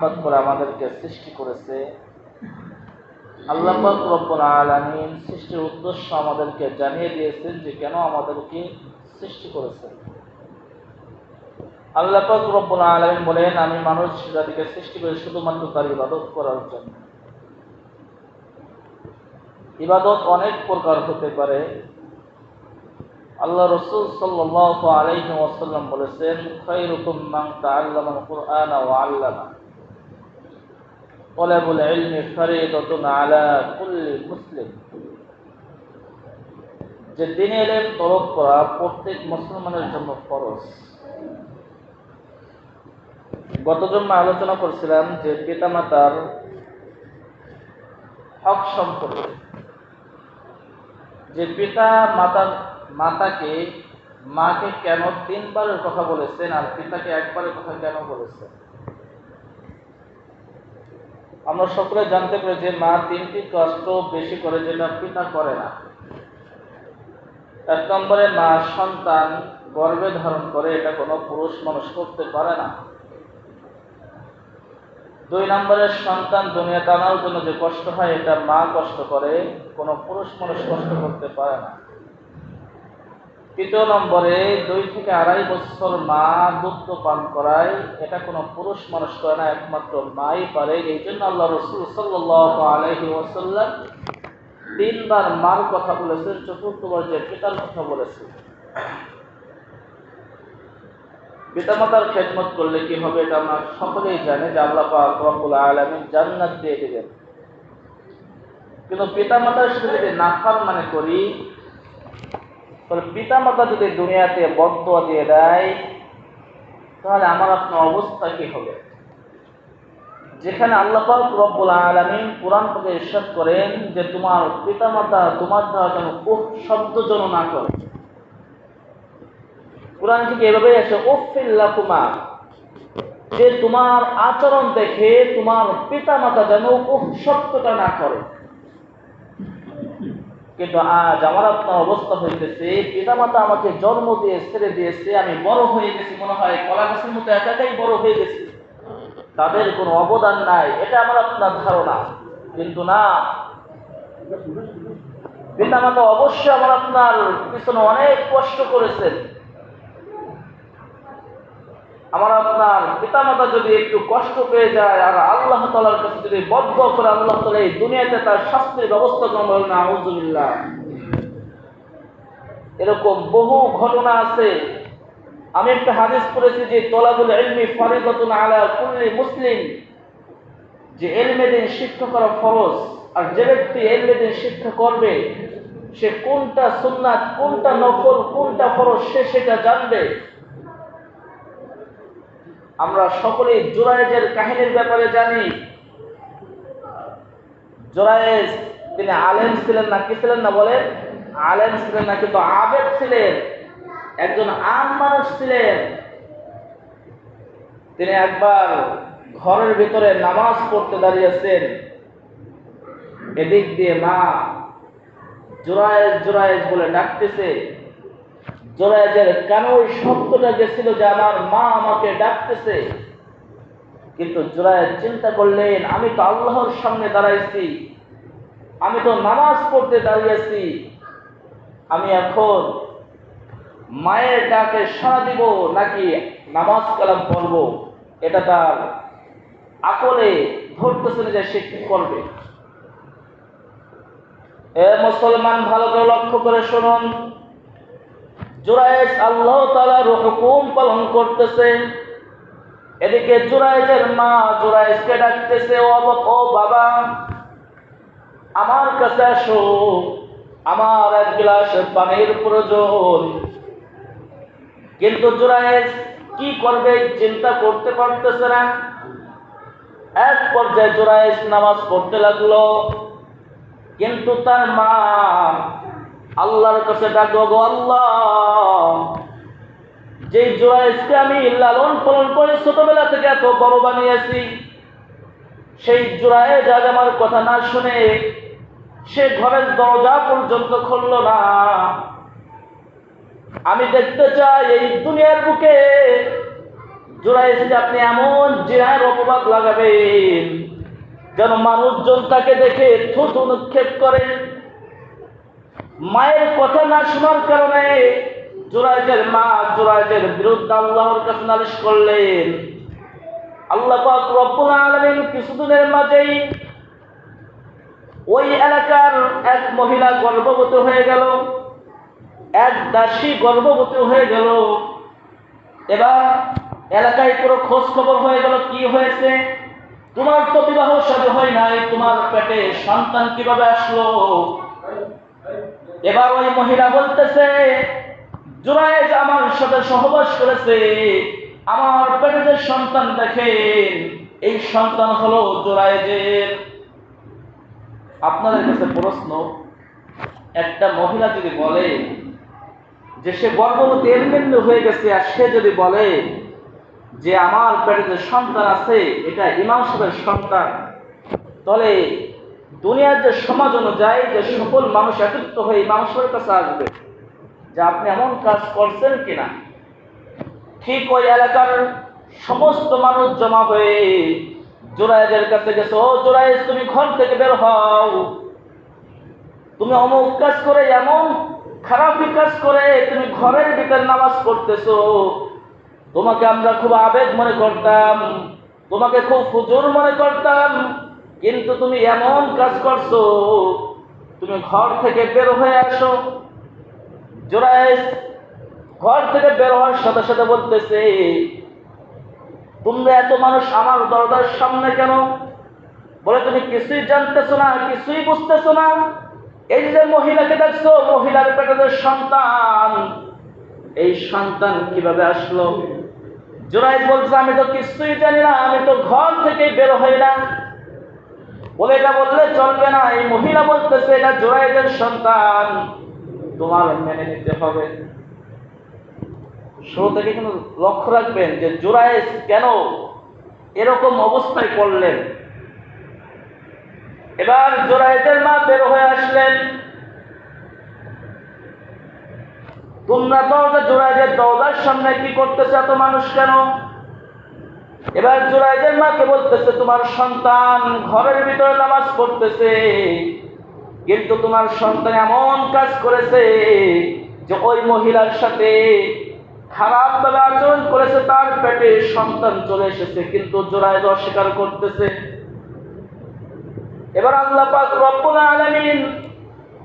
করে আমাদেরকে সৃষ্টি করেছে। আল্লাহ রব্বুল আলামিন সৃষ্টির উদ্দেশ্য আমাদেরকে জানিয়ে দিয়েছেন যে কেন আমাদেরকে সৃষ্টি করেছেন আল্লাহ রব্বুল আলামিন বলেন, আমি মানুষ জাতিকে সৃষ্টি করে শুধুমাত্র তার ইবাদত করার জন্য। ইবাদত অনেক প্রকার হতে পারে। আল্লাহ রসুল সাল্লাল্লাহু আলাইহি ওয়াসাল্লাম বলেছেন, খায়রুকুম মান তাআল্লামাল কুরআনা ওয়া আল্লামা। তলাবুল ইলমি ফরিদাতুন আলা কুল্লি মুসলিম যে দিন এলেম তলব করা প্রত্যেক মুসলমানের জন্য ফরজ। গত জন্মে আলোচনা করছিলাম যে পিতামাতার হক সম্পর্কে। যে পিতা মাতার মাতাকে মাকে কেন তিনবারের কথা বলেছেন আর পিতাকে একবারের কথা কেন বলেছেন? আমরা সকলে জানতে পারি যে মা তিনটি কষ্ট বেশি করে যেটা পিতা করে না। এক নম্বরে মা সন্তান গর্ভে ধারণ করে, এটা কোনো পুরুষ মানুষ করতে পারে না। দুই নম্বরে সন্তান দুনিয়া টানার জন্য যে কষ্ট হয়, এটা মা কষ্ট করে, কোনো পুরুষ মানুষ কষ্ট করতে পারে না। তৃতীয় নম্বরে দুই থেকে আড়াই বছর মা দুগ্ধ পান করায়। এটা কোনো পুরুষ মানুষ করে না, একমাত্র মাই পারে। এই জন্য আল্লাহ রসুল সাল্লাহ ওসাল্লাম তিনবার মার কথা বলেছেন, চতুর্থবার যে পিতার কথা বলেছেন। পিতামাতার খেদমত করলে কি হবে এটা আমরা সকলেই জানে যে আল্লাহ পাক রব্বুল জান্নাত দিয়ে দেবেন। কিন্তু পিতামাতার সাথে যদি নাফার মানে করি তাহলে পিতামাতা যদি দুনিয়াতে বদয়া দিয়ে দেয়, তাহলে আমার আপনার অবস্থা কি হবে? যেখানে আল্লাহ রব্বুল আলামিন কোরআন থেকে ইরশাদ করেন যে তোমার পিতামাতা তোমার দ্বারা যেন উফ শব্দ যেন না করে। কোরআন থেকে এভাবেই আছে উফিল্লাকুমা যে তোমার আচরণ দেখে তোমার পিতা মাতা যেন উফ শব্দটা না করে। কিন্তু আজ আমার আপনার অবস্থা হইতেছে পিতা মাতা আমাকে জন্ম দিয়ে ছেড়ে দিয়েছে, আমি বড় হয়ে গেছি, মনে হয় কলা গাছের মতো একাকাই বড় হয়ে গেছি। তাদের কোনো অবদান নাই, এটা আমার আপনার ধারণা। কিন্তু না পিতা মাতা অবশ্যই আমার আপনার পিছনে অনেক কষ্ট করেছেন। আমার আপনার পিতামাতা যদি একটু কষ্ট পেয়ে যায়, আর আল্লাহ তালার কাছে যদি বদ্ধ করে আল্লাহ তালা এই দুনিয়াতে তার শাস্তির ব্যবস্থা করেন না আউজুবিল্লাহ এরকম বহু ঘটনা আছে। আমি একটা হাদিস পড়েছি যে, তলাবুল এলমি ফরিদতুন আলা কুল্লি মুসলিম। যে এলমে দিন শিক্ষা করা ফরজ, আর যে ব্যক্তি এলমে দিন শিক্ষা করবে, সে কোনটা সুন্নাত, কোনটা নফল, কোনটা ফরজ, সে সেটা জানবে। আমরা সকলেই জোরায়েজের কাহিনীর ব্যাপারে জানি। জোরায়েজ তিনি আলেম ছিলেন না, কি ছিলেন না বলেন? আলেম ছিলেন না, কিন্তু আবেদ ছিলেন। একজন আম মানুষ ছিলেন। তিনি একবার ঘরের ভিতরে নামাজ পড়তে দাঁড়িয়েছেন। এদিক দিয়ে মা জোরায়েজ জোরায়েজ বলে ডাকতেছে। জোরায়েজের কেন ওই শব্দটা গেছিল যে আমার মা আমাকে ডাকতেছে? কিন্তু জোরায়েজ চিন্তা করলেন, আমি তো আল্লাহর সামনে দাঁড়াইছি, আমি তো নামাজ পড়তে দাঁড়িয়েছি, আমি এখন মায়ের ডাকে সাড়া দিব নাকি নামাজ কালাম পড়ব? এটা তার আকলে ধরতেছে যে সে কি করবে। এ মুসলমান, ভালো করে লক্ষ্য করে শুনুন। জুরাইজ আল্লাহ তালার হুকুম পালন করতেছে। এদিকে জুরাইজের মা জুরাইজকে ডাকতেছে, ও ও বাবা, আমার কাছে আসো। আমার এক গ্লাস পানির প্রয়োজন। কিন্তু জুরাইজ কি করবে চিন্তা করতে পারতেছে না। এক পর্যায়ে জুরাইজ নামাজ পড়তে লাগল। কিন্তু তার মা আল্লাহর কাছে ডাকবো গো আল্লাহ। যে জোয়াইজকে আমি লালন পালন করে ছোটবেলা থেকে এত বড় বানিয়েছি, সেই জোড়ায় আজ আমার কথা না শুনে সে ঘরের দরজা পর্যন্ত খুলল না। আমি দেখতে চাই এই দুনিয়ার বুকে জোড়াইজকে আপনি এমন জিনার অপবাদ লাগাবেন, যেন মানুষজন তাকে দেখে থুতু নিক্ষেপ করে। মায়ের কথা না শোনার কারণে জোরাইজের মা জোরাইজের বিরুদ্ধে আল্লাহর কাছে নালিশ করলেন। আল্লাহ পাক রব্বুল কিছুদিনের মাঝেই ওই এলাকার এক মহিলা গর্ভবতী হয়ে গেল, এক দাসী গর্ভবতী হয়ে গেল। এবার এলাকায় পুরো খোঁজ খবর হয়ে গেল, কি হয়েছে? তোমার তো বিবাহ সাথে হয় নাই, তোমার পেটে সন্তান কীভাবে আসলো? এবার ওই মহিলা বলতেছে জুরায়েজ আমার সাথে সহবাস করেছে, আমার পেটে যে সন্তান দেখেন, এই সন্তান হলো জুরায়েজের আপনাদের কাছে প্রশ্ন, একটা মহিলা যদি বলে যে সে গর্ভবতী এমনি হয়ে গেছে, আর সে যদি বলে যে আমার পেটে যে সন্তান আছে, এটা ইমাম সাহেবের সন্তান, তাহলে দুনিয়ার যে সমাজ অনুযায়ী যে সকল মানুষ একত্রিত হয়ে সাহেবের কাছে আসবে, যে আপনি এমন কাজ করছেন কিনা, ঠিক ওই এলাকার সমস্ত মানুষ জমা হয়ে জোরাইজের কাছে গেছে, ও জোরাইজ তুমি ঘর থেকে বের হও। তুমি অমুক কাজ করে, এমন খারাপ কাজ করে, তুমি ঘরের ভিতরে নামাজ পড়তেছো। তোমাকে আমরা খুব আবেগ মনে করতাম, তোমাকে খুব ফুজুর মনে করতাম। কিন্তু তুমি এমন কাজ করছ, তুমি ঘর থেকে বের হয়ে আসো। জোরাইজ ঘর থেকে বের হওয়ার সাথে সাথে বলতেছে, তোমরা এত মানুষ আমার দরজার সামনে কেন? বলে তুমি কিছুই জানতেছো না, কিছুই বুঝতেছো না। এই যে মহিলাকে দেখছ, মহিলার পেটে সন্তান, এই সন্তান কীভাবে আসলো? জোরাইজ বলছে আমি তো কিছুই জানি না, আমি তো ঘর থেকে বের হই না। বলে এটা বললে, চলবে না, এই মহিলা বলতেছে, এটা জোরাইজের সন্তান। তোমার মেনে নিতে হবে। শুরু থেকে কিন্তু লক্ষ্য রাখবেন যে জোরাইজ কেন এরকম অবস্থায় পড়লেন। এবার জোরাইজের মা বের হয়ে আসলেন। তোমরা দরজা জোরাইজের দরজার সামনে কি করতেছে এত মানুষ কেন? এবার জোরাইজের মাকে বলতেছে, তোমার সন্তান ঘরের ভিতরে নামাজ পড়তেছে, কিন্তু তোমার সন্তান এমন কাজ করেছে যে ওই মহিলার সাথে খারাপ ভাবে আচরণ করেছে, তার পেটে সন্তান চলে এসেছে, কিন্তু জোরাইজ অস্বীকার করতেছে। এবার আল্লাহ পাক রব্বুল আলামিন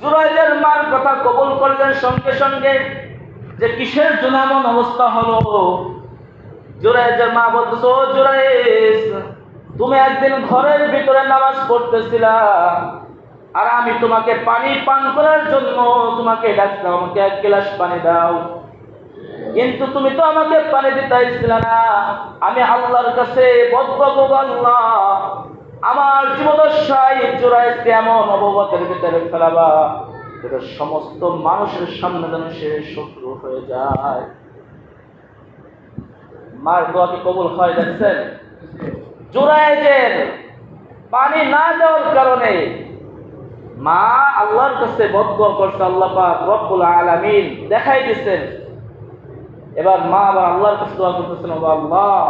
জুরাইজের মার কথা কবুল করলেন সঙ্গে সঙ্গে, যে কিসের জন্য অবস্থা হলো? জুরাইজের মা বলতেছে, ও জুরাইজ, তুমি একদিন ঘরের ভিতরে নামাজ পড়তেছিলা আর আমি তোমাকে পানি পান করার জন্য তোমাকে ডাকলাম আমাকে এক গ্লাস পানি দাও। কিন্তু তুমি তো আমাকে পানি দিতে না। আমি আল্লাহর কাছে আল্লাহ। আমার জীবদশাই জোড়াইতে এমন অবগতের ভিতরে ফেলাবা সমস্ত মানুষের সামনে যেন সে শত্রু হয়ে যায়। মার দোয়া কি কবুল হয়, দেখছেন? জোড়াইদের পানি না দেওয়ার কারণে মা আল্লাহর কাছে বদ্ধ করছে, আল্লাহ পাক রব্বুল আলামিন দেখাই দিচ্ছেন এবার মা আবার আল্লাহর কাছে দোয়া করতেছেন আল্লাহ,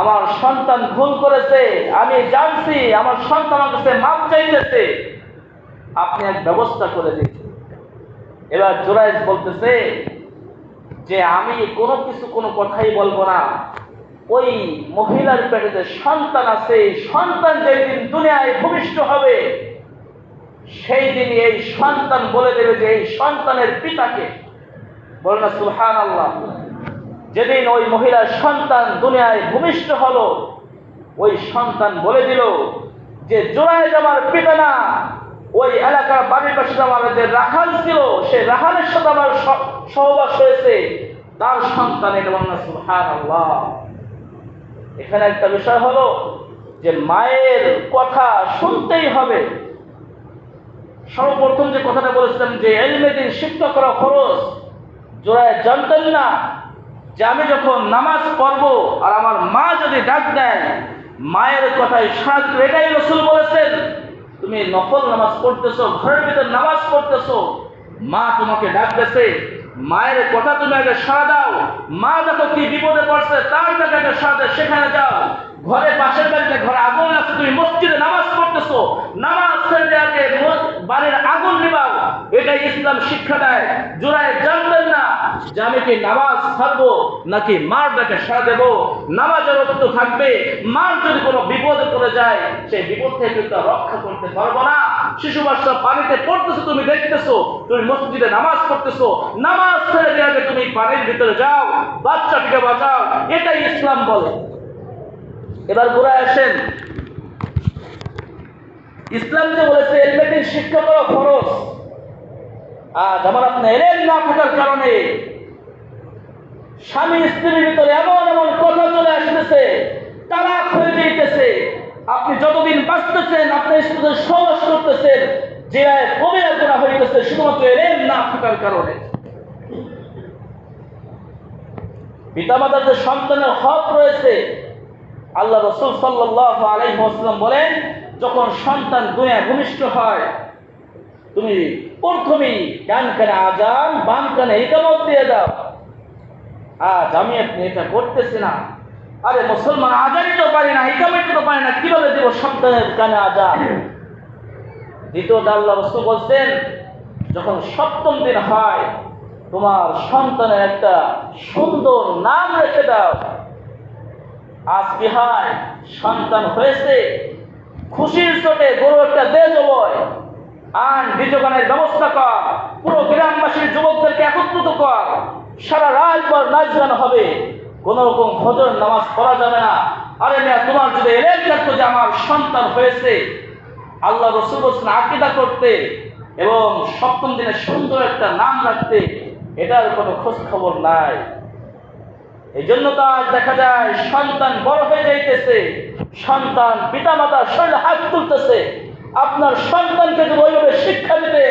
আমার সন্তান ভুল করেছে, আমি জানছি, আমার সন্তান আমার কাছে মাপ চাইতেছে। আপনি এক ব্যবস্থা করে দিন। এবার জোরাইজ বলতেছে যে আমি কোনো কিছু, কোনো কথাই বলব না। ওই মহিলার পেটে যে সন্তান আছে সন্তান যেদিন দুনিয়ায় ভূমিষ্ঠ হবে, সেই দিন এই সন্তান বলে দেবে যে এই সন্তানের পিতাকে। বলে না সুহান আল্লাহ যেদিন ওই মহিলার সন্তান দুনিয়ায় ভূমিষ্ঠ হলো, ওই সন্তান বলে দিল যে জোড়ায় আমার পিতা না ওই এলাকার বাড়ির পাশে যে রাখাল ছিল, সে রাখালের সাথে আমার সহবাস হয়েছে। তার সন্তান এখানে একটা বিষয় হলো যে মায়ের কথা শুনতেই হবে। সর্বপ্রথম যে কথাটা বলেছিলাম যে এলমেদিন শিক্ষা করা খরচ জোড়ায় জানতেন না। যে আমি যখন নামাজ পড়ব আর আমার মা যদি ডাক দেয়, মায়ের কথায় সাজ এটাই রসুল বলেছেন। তুমি নফল নামাজ পড়তেছো ঘরের ভিতরে নামাজ পড়তেছো মা তোমাকে ডাক দেছে মায়ের কথা তুমি আগে সাড়া দাও। মা দেখো কি বিপদে পড়ছে, তার জায়গাটা সাথে সেখানে যাও। ঘরে পাশের বাড়িতে ঘরে আগুন আছে, তুমি মসজিদে নামাজ পড়তেছো। নামাজ ছেড়ে দেওয়াকে বাড়ির আগুন নিবাও। এটাই ইসলাম শিক্ষা দেয়। জোড়ায় জানবেন না যে আমি কি নামাজ ছাড়বো নাকি মার ডাকে সারা দেবো? নামাজের অর্থ থাকবে, মার যদি কোনো বিপদে পড়ে যায়, সেই বিপদ থেকে রক্ষা করতে পারব না। শিশু বাচ্চা পানিতে পড়তেছো, তুমি দেখতেছো, তুমি মসজিদে নামাজ পড়তেছো, নামাজ ছেড়ে দেওয়াকে তুমি পানির ভিতরে যাও, বাচ্চাটিকে বাঁচাও, এটাই ইসলাম বলে। এবার ঘুরে আসেন। ইসলাম যে বলেছে এলমেদিন শিক্ষা করা খরচ আজ আমার আপনার এলেন না থাকার কারণে স্বামী স্ত্রীর ভিতরে এমন এমন কথা চলে আসতেছে, তালাক হয়ে যেতেছে আপনি যতদিন বাঁচতেছেন, আপনি স্ত্রীদের সহজ করতেছেন, যে কবিরা করা হইতেছে, শুধুমাত্র এলেন না থাকার কারণে। পিতামাতার যে সন্তানের হক রয়েছে, আল্লাহ রসুল সাল্লাহ আলাইসাল্লাম বলেন, যখন সন্তান দুনিয়া ভূমিষ্ঠ হয়, তুমি প্রথমেই ডান কানে আজান, বাম কানে ইকামত দিয়ে দাও। আজ আমি আপনি এটা করতেছি না। আরে মুসলমান আজানই তো পারি না ইকামত তো পারি না, কীভাবে দেবো সন্তানের কানে আজান দ্বিতীয়টা আল্লাহ রসুল বলছেন, যখন সপ্তম দিন হয়, তোমার সন্তানের একটা সুন্দর নাম রেখে দাও। আজ কি হয় সন্তান হয়েছে, খুশির চোটে গরু একটা দে জবয় আন বিজগানের ব্যবস্থা কর, পুরো গ্রামবাসীর যুবকদেরকে একত্রিত কর, সারা রাত পর নাচ হবে। কোন রকম ফজর নামাজ পড়া যাবে না। আরে মেয়া, তোমার যদি এলেন থাকতো যে আমার সন্তান হয়েছে, আল্লাহ রসুল বলছেন আকিদা করতে এবং সপ্তম দিনে সুন্দর একটা নাম রাখতে, এটার কোনো খোঁজ খবর নাই। এই জন্য তো আজ দেখা যায় সন্তান বড় হয়ে যাইতেছে, সন্তান পিতা মাতা শরীরে হাত তুলতেছে। আপনার সন্তানকে যদি ওইভাবে শিক্ষা দিতে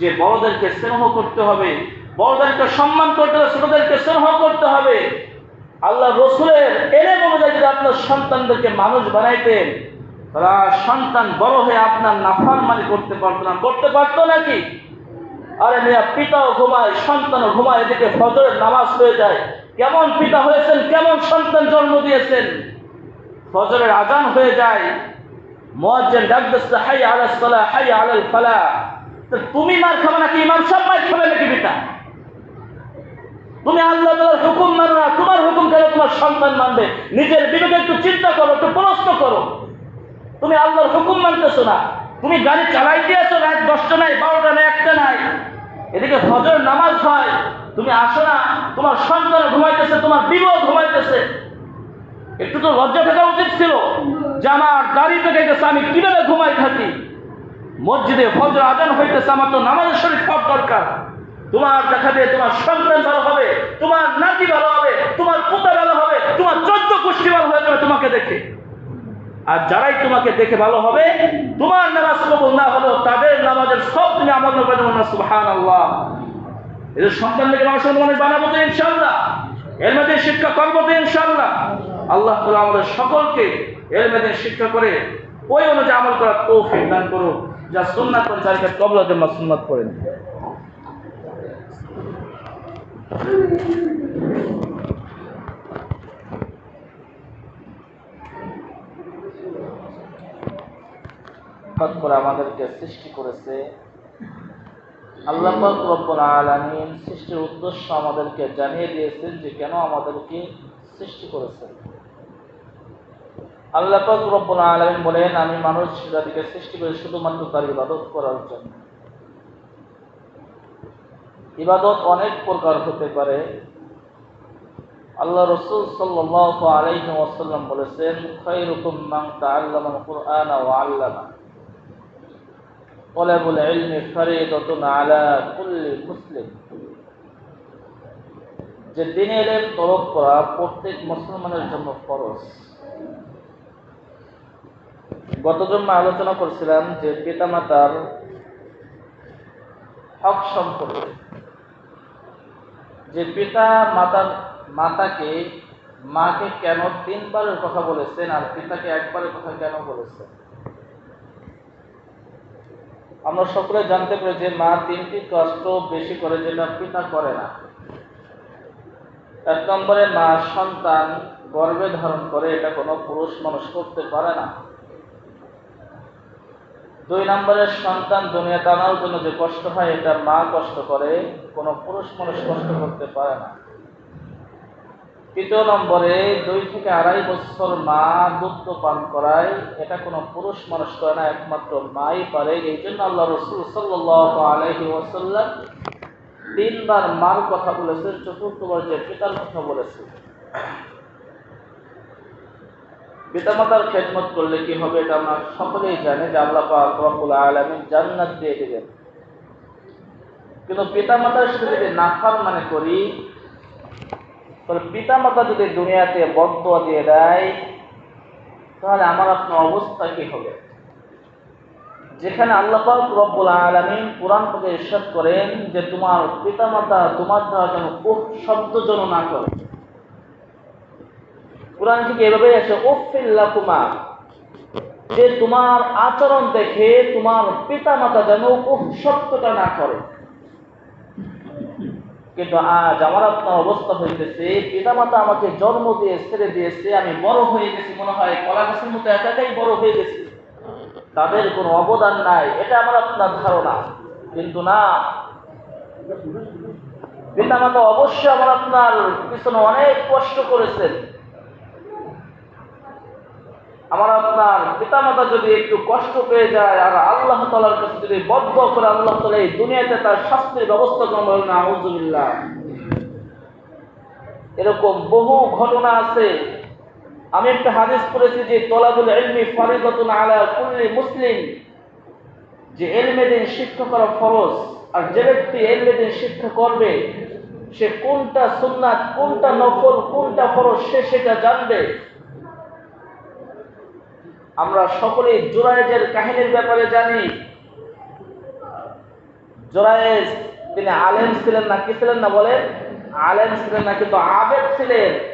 যে বড়দেরকে স্নেহ করতে হবে বড়দেরকে সম্মান করতে হবে ছোটদেরকে স্নেহ করতে হবে। আল্লাহ রসুলের এলে অনুযায়ী যদি আপনার সন্তানদেরকে মানুষ বানাইতেন সন্তান বড় হয়ে আপনার নাফার মানি করতে পারতো না। করতে পারতো নাকি? আরে মেয়া, পিতাও ঘুমায়, সন্তানও ঘুমায়, এদিকে ফজরের নামাজ হয়ে যায়। কেমন পিতা হয়েছেন, কেমন সন্তান জন্ম দিয়েছেন? ফজরের আজান হয়ে যায়। মুয়াজ্জিন ডাক হাই আলাস সালাহ হাই আলাল ফালা তুমি মার খাবে নাকি ইমাম সব মার খাবে নাকি পিতা? তুমি আল্লাহ তাআলার হুকুম মানো না, তোমার হুকুম কেন তোমার সন্তান মানবে? নিজের বিবেকে একটু চিন্তা করো, একটু প্রশ্ন করো। তুমি আল্লাহর হুকুম মানতেছো না। তুমি গাড়ি চালাইতে আছো রাত দশটা নাই, বারোটা নাই, একটা নাই। এদিকে ফজর নামাজ হয়, তুমি আসো না, তোমার সন্তান ঘুমাইতেছে, তোমার বিবাহ ঘুমাইতেছে। একটু তো লজ্জা থাকা উচিত ছিল যে আমার দাড়ি গেছে, আমি কীভাবে ঘুমাই থাকি? মসজিদে ফজর আজান হইতেছে, আমার তো নামাজের শরীর সব দরকার। তোমার দেখা দিয়ে তোমার সন্তান ভালো হবে, তোমার নাতি ভালো হবে, তোমার পুতা ভালো হবে, তোমার চোদ্দ গোষ্ঠী ভালো হয়ে যাবে তোমাকে দেখে। আর যারাই তোমাকে দেখে ভালো হবে, তোমার নামাজ কবুল না হলো তাদের নামাজের সব তুমি আমল করে না সুবহান আল্লাহ এদের সন্তানদেরকে মানুষ মানুষ বানাবো তো ইনশাল্লাহ এর মধ্যে শিক্ষা করব তো ইনশাল্লাহ আল্লাহ তালা আমাদের সকলকে এর মধ্যে শিক্ষা করে ওই অনুযায়ী আমল করার তৌফিক দান করুক, যা সুন্নাত করে চারিকে কবলা জমা সুন্নাত করেন করে আমাদেরকে সৃষ্টি করেছে। আল্লাহ রব্বুল আলামিন সৃষ্টির উদ্দেশ্য আমাদেরকে জানিয়ে দিয়েছেন যে কেন আমাদেরকে সৃষ্টি করেছেন আল্লাহ রব্বুল আলামিন বলেন, আমি মানুষ জাতিকে সৃষ্টি করে শুধুমাত্র তার ইবাদত করার জন্য। ইবাদত অনেক প্রকার হতে পারে। আল্লাহ রসুল সাল্লাহ বলেছেন যে দিনে এলেন করা প্রত্যেক মুসলমানের জন্য খরচ গত জন্ম আলোচনা করছিলাম যে পিতামাতার হক সম্পর্কে। যে পিতা মাতার, মাতাকে মাকে কেন তিনবারের কথা বলেছেন আর পিতাকে একবারের কথা কেন বলেছেন? আমরা সকলে জানতে পারি যে মা তিনটি কষ্ট বেশি করে যেটা পিতা করে না। এক নম্বরে মা সন্তান গর্ভে ধারণ করে, এটা কোনো পুরুষ মানুষ করতে পারে না। দুই নম্বরের সন্তান দুনিয়া টানার জন্য যে কষ্ট হয়, এটা মা কষ্ট করে, কোনো পুরুষ মানুষ কষ্ট করতে পারে না। তৃতীয় নম্বরে দুই থেকে আড়াই বছর মা দুধ পান করায়, এটা কোনো পুরুষ মানুষ করে না, একমাত্র মাই পারে। এই জন্য আল্লাহ রসুল সাল্লাহ আলহি ওসাল্লাম তিনবার মার কথা বলেছেন চতুর্থবার যে পিতার কথা বলেছেন পিতামাতার খেদমত করলে কি হবে এটা আমরা সকলেই জানি যে আল্লাহ পাক রব্বুল জান্নাত দিয়ে দেবেন। কিন্তু পিতামাতার সাথে যদি নাফার মানে করি, তাহলে পিতামাতা যদি দুনিয়াতে বদ্ধ দিয়ে দেয়, তাহলে আমার আপনার অবস্থা কি হবে? যেখানে আল্লাহ পাক রব্বুল আলামিন কোরআন থেকে ইরশাদ করেন যে তোমার পিতামাতা তোমার দ্বারা যেন শব্দ যেন না করে। কোরআন থেকে এভাবেই আছে ওফিল্লাকুমা যে তোমার আচরণ দেখে তোমার পিতা মাতা যেন শব্দটা না করে। কিন্তু আজ আমার আপনার অবস্থা হইতেছে পিতা মাতা আমাকে জন্ম দিয়ে, ছেড়ে দিয়েছে, আমি বড় হয়ে গেছি মনে হয় কলা গাছের মতো একাকাই বড় হয়ে গেছি। তাদের কোনো অবদান নাই, এটা আমার আপনার ধারণা। কিন্তু না, পিতামাতা অবশ্যই আমার আপনার পিছনে অনেক কষ্ট করেছেন। আমার আপনার পিতামাতা যদি একটু কষ্ট পেয়ে যায়, আর আল্লাহ তালার কাছে যদি বদ্ধ করে আল্লাহ তালা এই দুনিয়াতে তার শাস্তির ব্যবস্থা গ্রহণ করেন না আউজুবিল্লাহ এরকম বহু ঘটনা আছে। আমি একটা হাদিস করেছি যে তলাবুল ইলমি ফরিদতুন আলা কুল্লি মুসলিম, যে এলমে দিন শিক্ষা করা ফরজ, আর যে ব্যক্তি এলমে দিন শিক্ষা করবে, সে কোনটা সুন্নাত, কোনটা নফল, কোনটা ফরজ, সে সেটা জানবে। আমরা সকলে জোরায়েজের কাহিনীর ব্যাপারে জানি। জোরায়েজ তিনি আলেম ছিলেন না, কি ছিলেন না বলেন? আলেম ছিলেন না, কিন্তু আবেদ ছিলেন।